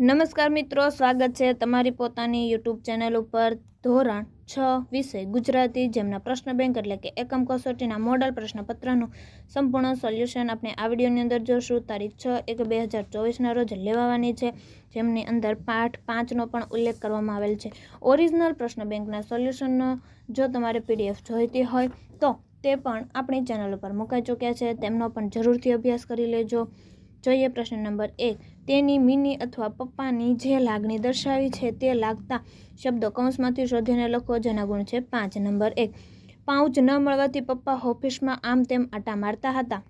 નમસ્કાર મિત્રો, સ્વાગત છે તમારી પોતાની યુટ્યુબ ચેનલ ઉપર ધોરણ છ વિષય ગુજરાતી, જેમના પ્રશ્ન બેંક એટલે કે એકમ કસોટીના મોડલ પ્રશ્નપત્રનું સંપૂર્ણ સોલ્યુશન આપણે આ વિડીયોની અંદર જોશું. તારીખ છ એક બે હજાર ચોવીસના રોજ લેવાવાની છે, જેમની અંદર પાઠ પાંચનો પણ ઉલ્લેખ કરવામાં આવેલ છે. ઓરિજિનલ પ્રશ્ન બેંકના સોલ્યુશનનો જો તમારે પીડીએફ જોઈતી હોય, તો તે પણ આપણી ચેનલ ઉપર મુકાઈ ચૂક્યા છે. તેમનો પણ જરૂરથી અભ્યાસ કરી લેજો. જોઈએ પ્રશ્ન નંબર એક. તેની મિની અથવા પપ્પાની જે લાગણી દર્શાવી છે તે લાગતા શબ્દો કૌંસમાંથી શોધીને લખો જેના ગુણ છે પાંચ. નંબર એક. પાઉચ ન મળવાથી પપ્પા ઓફિસમાં આમ તેમ આટા મારતા હતા.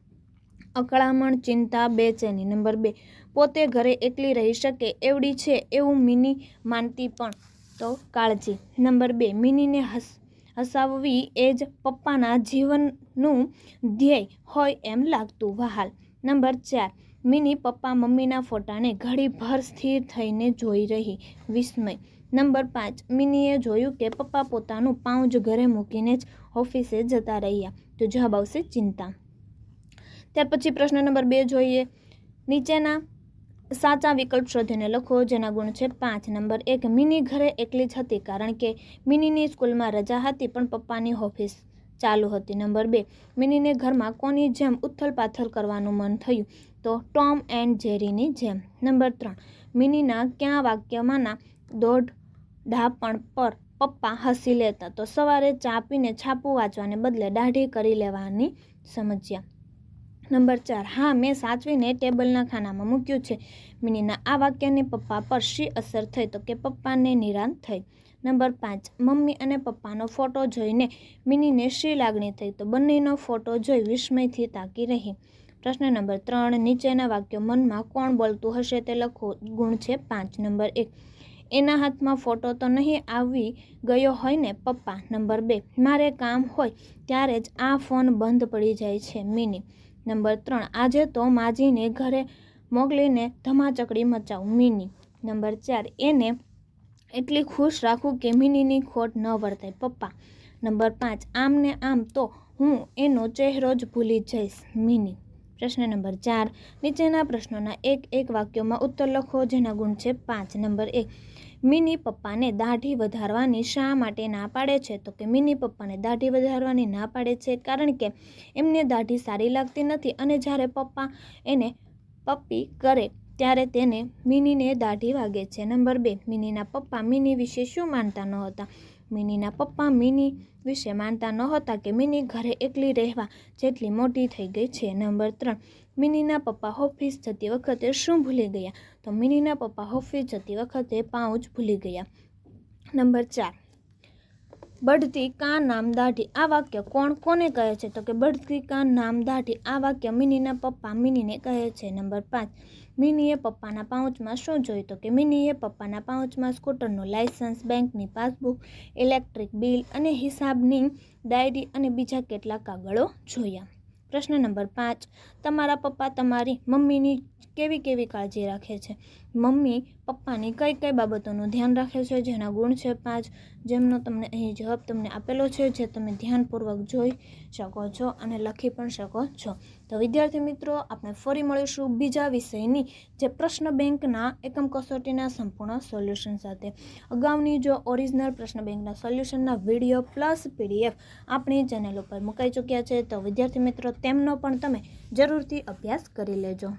અકળામણ, ચિંતા, બેચેની. નંબર બે. પોતે ઘરે એકલી રહી શકે એવડી છે એવું મિની માનતી પણ તો કાળજી. નંબર બે. મિનીને હસ, હસાવવી એ જ પપ્પાના જીવનનું ધ્યેય હોય એમ લાગતું. વહાલ. નંબર ચાર. મિની પપ્પા મમ્મીના ફોટાને ઘડીભર સ્થિર થઈને જોઈ રહી. વિસ્મય. નંબર પાંચ. મિનીએ જોયું કે પપ્પા પોતાનું પાઉચ ઘરે મૂકીને જ ઓફિસે જતા રહ્યા. તો જવાબ આવશે ચિંતા. ત્યાર પછી પ્રશ્ન નંબર બે જોઈએ. નીચેના સાચા વિકલ્પ શોધીને લખો, જેના ગુણ છે પાંચ. નંબર એક, મિની ઘરે એકલી જ હતી કારણ કે મિનીની સ્કૂલમાં રજા હતી પણ પપ્પાની ઓફિસ ચાલુ હતી. નંબર બે, મિનીને ઘરમાં કોની જેમ ઉથલ પાથલ કરવાનું મન થયું? તો ટોમ એન્ડ જેરીની જેમ. નંબર ત્રણ, મિનીના ક્યાં વાક્યમાંના દોઢ ઢાપણ પર પપ્પા હસી લેતા, તો સવારે ચા પીને છાપું વાંચવાને બદલે દાઢી કરી લેવાની સમજ્યા. નંબર ચાર. હા, મેં સાચવીને ટેબલના ખાનામાં મૂક્યું છે. મિનીના આ વાક્યની પપ્પા પર શી અસર થઈ તો કે પપ્પાને નિરાંત થઈ? નંબર પાંચ. મમ્મી અને પપ્પાનો ફોટો જોઈને મિનીને શી લાગણી થઈ તો બંનેનો ફોટો જોઈ વિસ્મયથી તાકી રહી? પ્રશ્ન નંબર ત્રણ. નીચેના વાક્યો મનમાં કોણ બોલતું હશે તે લખો. ગુણ છે પાંચ. નંબર એક. એના હાથમાં ફોટો તો નહીં આવી ગયો હોય ને પપ્પા? નંબર બે. મારે કામ હોય ત્યારે જ આ ફોન બંધ પડી જાય છે, મિની. નંબર ત્રણ. આજે તો માજીને ઘરે મોકલીને ધમાચકડી મચાવું મિની. નંબર ચાર. એને એટલી ખુશ રાખું કે મિનીની ખોટ ન વર્તાય, પપ્પા. નંબર પાંચ. આમ ને આમ તો હું એનો ચહેરો જ ભૂલી જઈશ, મિની. પ્રશ્ન નંબર ચાર. નીચેના પ્રશ્નોના એક એક વાક્યોમાં ઉત્તર લખો, જેના ગુણ છે પાંચ. નંબર એક. મિની પપ્પાને દાઢી વધારવાની શા માટે ના પાડે છે? તો કે મિની પપ્પાને દાઢી વધારવાની ના પાડે છે કારણ કે એમને દાઢી સારી લાગતી નથી અને જ્યારે પપ્પા એને પપ્પી કરે ત્યારે તેને મિનીને દાઢી વાગે છે. નંબર બે, મિનીના પપ્પા મિની વિશે શું માનતા ન હતા મિનીના પપ્પા મિની વિશે માનતા નહોતા કે મિની ઘરે એકલી રહેવા જેટલી મોટી થઈ ગઈ છે. નંબર ત્રણ, મિનીના પપ્પા ઓફિસ જતી વખતે શું ભૂલી ગયા? તો મિનીના પપ્પા ઓફિસ જતી વખતે પાઉચ ભૂલી ગયા. નંબર ચાર, બઢતી કા નામ દાઢી આ વાક્ય કોણ કોને કહે છે? તો કે બઢતી કા નામ દાઢી આ વાક્ય મિનીના પપ્પા મિનીને કહે છે. નંબર પાંચ મિનીએ પપ્પાના પાઉચમાં શું જોયું તો કે મિનીએ પપ્પાના પાઉચમાં સ્કૂટરનું લાયસન્સ બેંકની પાસબુક, ઇલેક્ટ્રિક બિલ અને હિસાબની ડાયરી અને બીજા કેટલાક કાગળો જોયા. પ્રશ્ન નંબર પાંચ. તમારા પપ્પા તમારી મમ્મીની કેવી કેવી કાળજી રાખે છે? મમ્મી પપ્પાની કઈ કઈ બાબતોનું ધ્યાન રાખે છે? જેના ગુણ છે પાંચ. જેમનો તમને અહીં જવાબ તમને આપેલો છે, જે તમે ધ્યાનપૂર્વક જોઈ શકો છો અને લખી પણ શકો છો. તો વિદ્યાર્થી મિત્રો, આપણે ફરી મળીશું બીજા વિષયની, જે પ્રશ્ન બેંકના એકમ કસોટીના સંપૂર્ણ સોલ્યુશન સાથે. અગાઉની જો ઓરિજિનલ પ્રશ્ન બેંકના સોલ્યુશનના વીડિયો પ્લસ પીડીએફ આપણી ચેનલ ઉપર મુકાઈ ચૂક્યા છે, તો વિદ્યાર્થી મિત્રો તેમનો પણ તમે જરૂરથી અભ્યાસ કરી લેજો.